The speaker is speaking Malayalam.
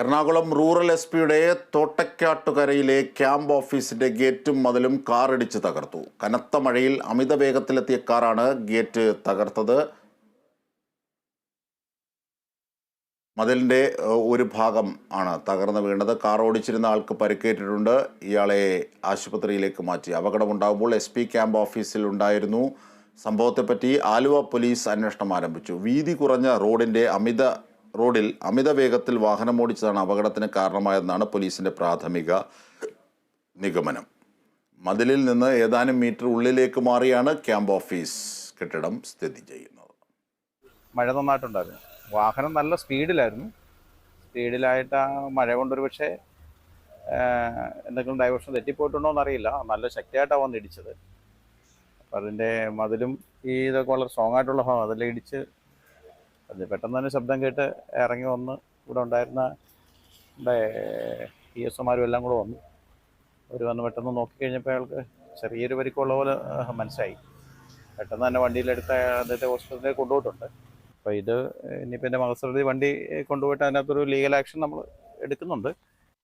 എറണാകുളം റൂറൽ എസ് പിയുടെ തോട്ടക്കാട്ടുകരയിലെ ക്യാമ്പ് ഓഫീസിന്റെ ഗേറ്റും മതിലും കാറിടിച്ച് തകർത്തു. കനത്ത മഴയിൽ അമിത വേഗത്തിലെത്തിയ കാറാണ് ഗേറ്റ് തകർത്തത്. മതിലിന്റെ ഒരു ഭാഗം ആണ് തകർന്നു വീണത്. കാർ ഓടിച്ചിരുന്ന ആൾക്ക് പരിക്കേറ്റിട്ടുണ്ട്. ഇയാളെ ആശുപത്രിയിലേക്ക് മാറ്റി. അപകടമുണ്ടാകുമ്പോൾ എസ് പി ക്യാമ്പ് ഓഫീസിൽ ഉണ്ടായിരുന്നു. സംഭവത്തെപ്പറ്റി ആലുവ പോലീസ് അന്വേഷണം ആരംഭിച്ചു. വീതി കുറഞ്ഞ റോഡിന്റെ അമിത റോഡിൽ അമിത വേഗത്തിൽ വാഹനമോടിച്ചതാണ് അപകടത്തിന് കാരണമായതെന്നാണ് പോലീസിന്റെ പ്രാഥമിക നിഗമനം. മതിലിൽ നിന്ന് ഏതാനും മീറ്റർ ഉള്ളിലേക്ക് മാറിയാണ് ക്യാമ്പ് ഓഫീസ് കെട്ടിടം സ്ഥിതി ചെയ്യുന്നത്. മഴ നന്നായിട്ടുണ്ടായിരുന്നു. വാഹനം നല്ല സ്പീഡിലായിരുന്നു. സ്പീഡിലായിട്ട് മഴ കൊണ്ടൊരു പക്ഷേ എന്തെങ്കിലും ഡൈവേഷൻ തെറ്റിപ്പോയിട്ടുണ്ടോ എന്നറിയില്ല. നല്ല ശക്തിയായിട്ടാണ് വന്നിടിച്ചത്. അപ്പം അതിന്റെ മതിലും ഈ ഇതൊക്കെ വളരെ സ്ട്രോങ് ആയിട്ടുള്ള ഭാഗം അതെല്ലാം ഇടിച്ച് അത് പെട്ടെന്ന് തന്നെ ശബ്ദം കേട്ട് ഇറങ്ങി വന്ന് ഇവിടെ ഉണ്ടായിരുന്ന പി എസ് ഒമാരും എല്ലാം കൂടെ വന്നു. അവർ വന്ന് പെട്ടെന്ന് നോക്കിക്കഴിഞ്ഞപ്പോൾ അയാൾക്ക് ചെറിയൊരു പരിക്കുള്ള പോലെ മനസ്സിലായി പെട്ടെന്ന് തന്നെ വണ്ടിയിലെടുത്ത് അദ്ദേഹത്തെ ഹോസ്പിറ്റലിലേക്ക് കൊണ്ടുപോയിട്ടുണ്ട്. അപ്പോൾ ഇത് ഇനിയിപ്പോൾ എന്റെ മകസൃതി വണ്ടി കൊണ്ടുപോയിട്ട് അതിനകത്തൊരു ലീഗൽ ആക്ഷൻ നമ്മൾ എടുക്കുന്നുണ്ട്.